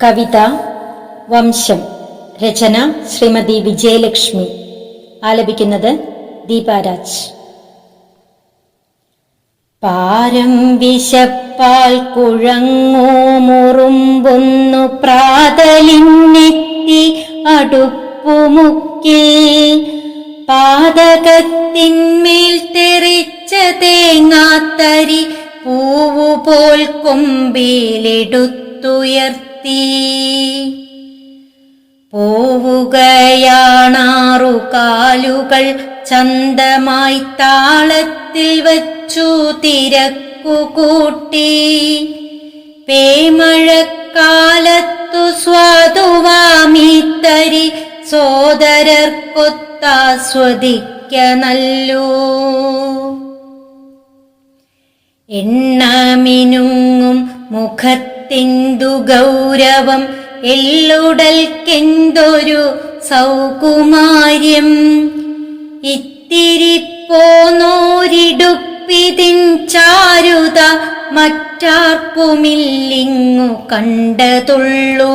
കവിത വംശം രചന ശ്രീമതി വിജയലക്ഷ്മി. ആലപിക്കുന്നത് ദീപാരാജ് പാരം വിശപ്പാൽ കുഴങ്ങോ മുറുമ്പൊന്നു പ്രാതലിന്നെത്തി അടുപ്പുമുക്കിൽ പാതകത്തിന്മേൽ തെറിച്ച തേങ്ങാത്തരി പൂവുപോൽ കൊമ്പിലെടുത്തുയർത്തി പോവുകയാണാറു കാലുകൾ ചന്തമായി താളത്തിൽ വച്ചു തിരക്കുകൂട്ടി. പേമഴക്കാലത്തു സ്വാതുവാമീത്തരി സോദരർക്കൊത്താസ്വദിക്ക നല്ലൂ എണ്ണമിനുങ്ങും മുഖത്തിന്തു ഗൗരവം എല്ലുടൽക്കെന്തൊരു സൗകുമാര്യം. ഇത്തിരി പോന്നോരിടുപ്പിതിൻ ചാരുത മറ്റാർക്കുമില്ലിങ്ങു കണ്ടതുള്ളൂ.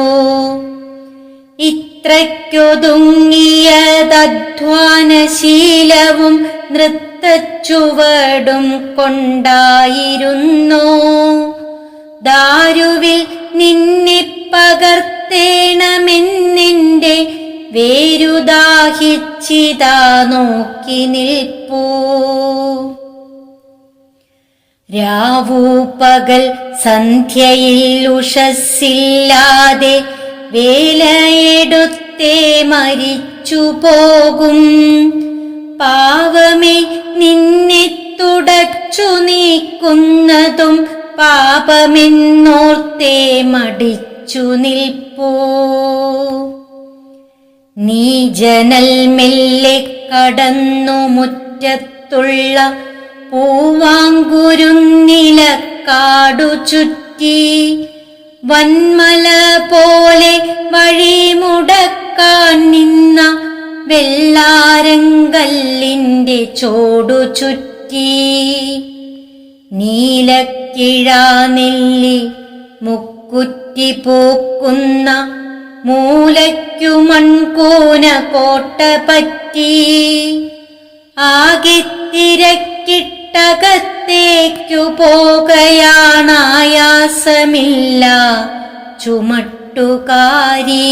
ഇത്രയ്ക്കൊതുങ്ങിയതധ്വാനശീലവും നൃത്തച്ചുവടും കൊണ്ടായിരുന്നോ. ദാരുവിൽ നിന്നെ പകർത്തേണമെന്നെന്റെ വേരുദാഹിച്ചിതാ നോക്കി നിൽപ്പൂ. രാവൂ പകൽ സന്ധ്യയിൽ ഉഷസ്സില്ലാതെ വേലയെടുത്തേ മരിച്ചു പോകും. പാവമേ നിന്നെ തുടച്ചു നീക്കുന്നതും പാപമെന്നോർത്തേ മടിച്ചു നിൽപ്പോ. നീ ജനൽ മെല്ലെ കടന്നു മുറ്റത്തുള്ള പൂവാങ്കുരുന്നില കാടു ചുറ്റി വന്മല പോലെ വഴിമുടക്കാൻ നിന്ന വെള്ളാരങ്കല്ലിന്റെ ചോടു ചുറ്റി. നീലക്കിഴാനെല്ലി മുക്കുറ്റി പൂക്കുന്ന മൂലയ്ക്കു മൺകൂന കോട്ട പറ്റി. ആകെ തിരക്കിട്ടകത്തേക്കു പോകയാണായാസമില്ല ചുമട്ടുകാരീ.